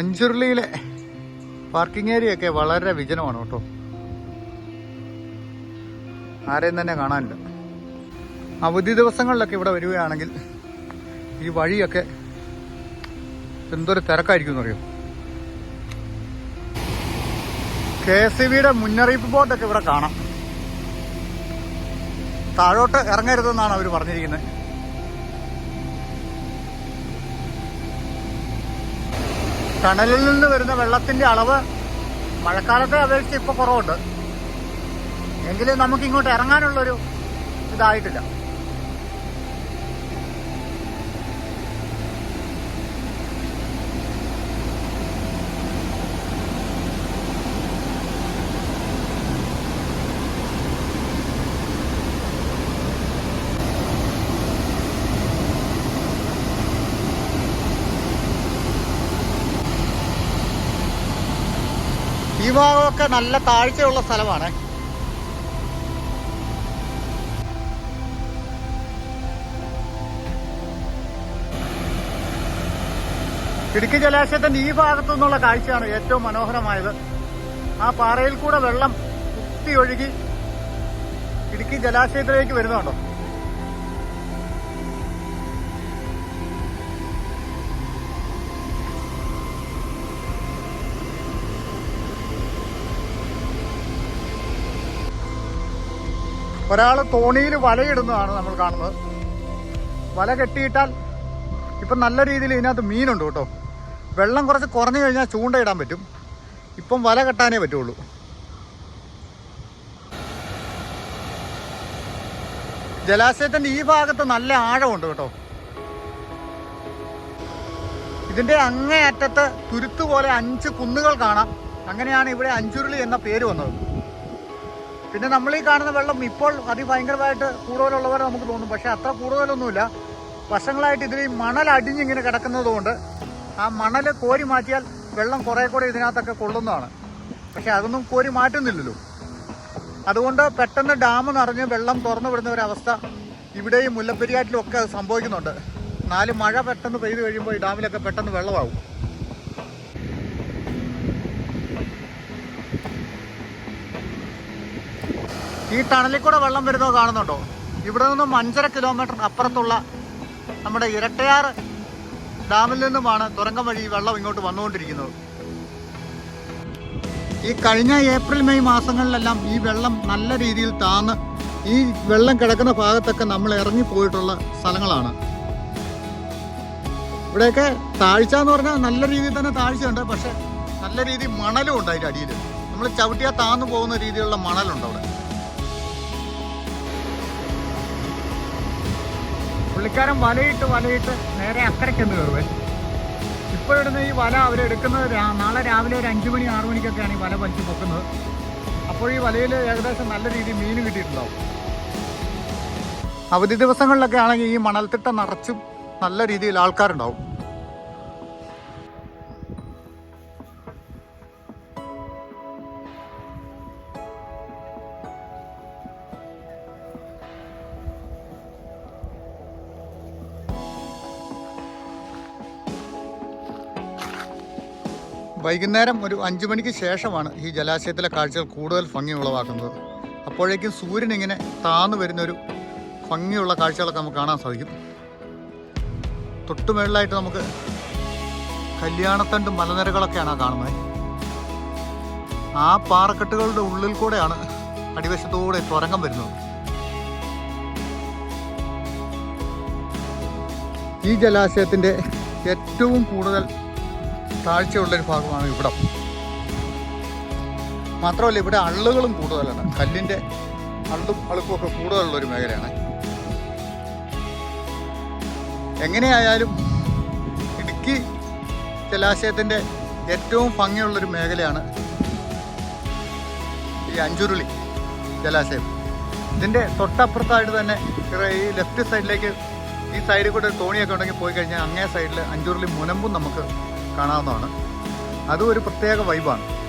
അഞ്ചുരുളിയിലെ parking area ഒക്കെ വളരെ വിജനമാണ് കേട്ടോ. ആരെയും തന്നെ കാണാനില്ല. അവധി ദിവസങ്ങളിലൊക്കെ ഇവിടെ വരികയാണെങ്കിൽ ഈ വഴിയൊക്കെ എന്തൊരു തിരക്കായിരിക്കും എന്നറിയോ? കെ എസ് ബിയുടെ മുന്നറിയിപ്പ് ബോർഡൊക്കെ ഇവിടെ കാണാം. താഴോട്ട് ഇറങ്ങരുതെന്നാണ് അവർ പറഞ്ഞിരിക്കുന്നത്. ടണലിൽ നിന്ന് വരുന്ന വെള്ളത്തിന്റെ അളവ് മഴക്കാലത്തെ അപേക്ഷിച്ച് ഇപ്പൊ കുറവുണ്ട്. എങ്കിലും നമുക്ക് ഇങ്ങോട്ട് ഇറങ്ങാനുള്ളൊരു ഇതായിട്ടില്ല. ഈ ഭാഗമൊക്കെ നല്ല താഴ്ചയുള്ള സ്ഥലമാണ്. ഇടുക്കി ജലാശയത്തിന്റെ ഈ ഭാഗത്തു നിന്നുള്ള കാഴ്ചയാണ് ഏറ്റവും മനോഹരമായത്. ആ പാറയിൽ കൂടെ വെള്ളം കുത്തി ഒഴുകി ഇടുക്കി ജലാശയത്തിലേക്ക് വരുന്നുണ്ടോ? ഒരാൾ തോണിയിൽ വലയിടുന്നതാണ് നമ്മൾ കാണുന്നത്. വല കെട്ടിയിട്ടാൽ ഇപ്പം നല്ല രീതിയിൽ ഇതിനകത്ത് മീനുണ്ട് കേട്ടോ. വെള്ളം കുറച്ച് കുറഞ്ഞു കഴിഞ്ഞാൽ ചൂണ്ടയിടാൻ പറ്റും. ഇപ്പം വല കെട്ടാനേ പറ്റുള്ളൂ. ജലാശയത്തിന്റെ ഈ ഭാഗത്ത് നല്ല ആഴമുണ്ട് കേട്ടോ. ഇതിന്റെ അങ്ങേ അറ്റത്ത് തുരുത്ത് പോലെ അഞ്ച് കുന്നുകൾ കാണാം. അങ്ങനെയാണ് ഇവിടെ അഞ്ചുരുളി എന്ന പേര് വന്നത്. പിന്നെ നമ്മൾ ഈ കാണുന്ന വെള്ളം ഇപ്പോൾ അതിഭയങ്കരമായിട്ട് കൂടുതലുള്ളവർ നമുക്ക് തോന്നും. പക്ഷെ അത്ര കൂടുതലൊന്നുമില്ല. വർഷങ്ങളായിട്ട് ഇതിൽ മണൽ അടിഞ്ഞിങ്ങനെ കിടക്കുന്നത് കൊണ്ട് ആ മണൽ കോരി മാറ്റിയാൽ വെള്ളം കുറേ കൂടെ ഇതിനകത്തൊക്കെ കൊള്ളുന്നതാണ്. പക്ഷെ അതൊന്നും കോരി മാറ്റുന്നില്ലല്ലോ. അതുകൊണ്ട് പെട്ടെന്ന് ഡാം നിറഞ്ഞ് വെള്ളം തുറന്നു വിടുന്ന ഒരവസ്ഥ ഇവിടെയും മുല്ലപ്പെരിയാറ്റിലും ഒക്കെ സംഭവിക്കുന്നുണ്ട്. നാല് മഴ പെട്ടെന്ന് പെയ്തു കഴിയുമ്പോൾ ഈ ഡാമിലൊക്കെ പെട്ടെന്ന് വെള്ളമാവും. ഈ ടണലിൽ കൂടെ വെള്ളം വരുന്നത് കാണുന്നുണ്ടോ? ഇവിടെ നിന്നും അഞ്ചര കിലോമീറ്റർ അപ്പുറത്തുള്ള നമ്മുടെ ഇരട്ടയാർ ഡാമിൽ നിന്നുമാണ് തുരങ്കം വഴി വെള്ളം ഇങ്ങോട്ട് വന്നുകൊണ്ടിരിക്കുന്നത്. ഈ കഴിഞ്ഞ ഏപ്രിൽ മെയ് മാസങ്ങളിലെല്ലാം ഈ വെള്ളം നല്ല രീതിയിൽ താന്ന് ഈ വെള്ളം കിടക്കുന്ന ഭാഗത്തൊക്കെ നമ്മൾ ഇറങ്ങിപ്പോയിട്ടുള്ള സ്ഥലങ്ങളാണ്. ഇവിടെയൊക്കെ താഴ്ച എന്ന് പറഞ്ഞാൽ നല്ല രീതിയിൽ തന്നെ താഴ്ചയുണ്ട് പക്ഷെ നല്ല രീതിയിൽ മണലും ഉണ്ട് അതിന്റെ അടിയിൽ. നമ്മൾ ചവിട്ടിയാൽ താന്നു പോകുന്ന രീതിയിലുള്ള മണലുണ്ട് അവിടെ. പുള്ളിക്കാരൻ വലയിട്ട് വലയിട്ട് നേരെ അക്കരയ്ക്കെന്ന് കയറുവേ. ഇപ്പോൾ ഇടുന്ന ഈ വല അവരെടുക്കുന്നത് നാളെ രാവിലെ ഒരു അഞ്ച് മണി ആറു മണിക്കൊക്കെയാണ് ഈ വല വലിച്ചു പൊക്കുന്നത്. അപ്പോൾ ഈ വലയിൽ ഏകദേശം നല്ല രീതിയിൽ മീൻ കിട്ടിയിട്ടുണ്ടാവും. അവധി ദിവസങ്ങളിലൊക്കെ ആണെങ്കിൽ ഈ മണൽത്തിട്ട നിറച്ചും നല്ല രീതിയിൽ ആൾക്കാരുണ്ടാവും. വൈകുന്നേരം ഒരു അഞ്ചു മണിക്ക് ശേഷമാണ് ഈ ജലാശയത്തിലെ കാഴ്ചകൾ കൂടുതൽ ഭംഗി ഉളവാക്കുന്നത് അപ്പോഴേക്കും സൂര്യൻ ഇങ്ങനെ താന്നു വരുന്നൊരു ഭംഗിയുള്ള കാഴ്ചകളൊക്കെ നമുക്ക് കാണാൻ സാധിക്കും. തൊട്ടുമേളിലായിട്ട് നമുക്ക് കല്യാണത്തണ്ട് മലനിരകളൊക്കെയാണ് കാണുന്നത്. ആ പാറക്കെട്ടുകളുടെ ഉള്ളിൽ കൂടെയാണ് അടിവശത്തൂടെ തുരങ്കം വരുന്നത്. ഈ ജലാശയത്തിന്റെ ഏറ്റവും കൂടുതൽ താഴ്ചയുള്ളൊരു ഭാഗമാണ് ഇവിടം. മാത്രമല്ല ഇവിടെ അള്ളുകളും കൂടുതലാണ്. കല്ലിന്റെ അള്ളും അളുപ്പും ഒക്കെ കൂടുതലുള്ളൊരു മേഖലയാണ്. എങ്ങനെയായാലും ഇടുക്കി ജലാശയത്തിന്റെ ഏറ്റവും ഭംഗിയുള്ളൊരു മേഖലയാണ് ഈ അഞ്ചുരുളി ജലാശയം. ഇതിന്റെ തൊട്ടപ്പുറത്തായിട്ട് തന്നെ ഈ ലെഫ്റ്റ് സൈഡിലേക്ക് ഈ സൈഡിൽ കൂടെ തോണിയൊക്കെ ഉണ്ടെങ്കിൽ പോയി കഴിഞ്ഞാൽ അങ്ങേ സൈഡിൽ അഞ്ചുരുളി മുനമ്പും നമുക്ക് കാണാവുന്നതാണ്. അതും ഒരു പ്രത്യേക വൈബാണ്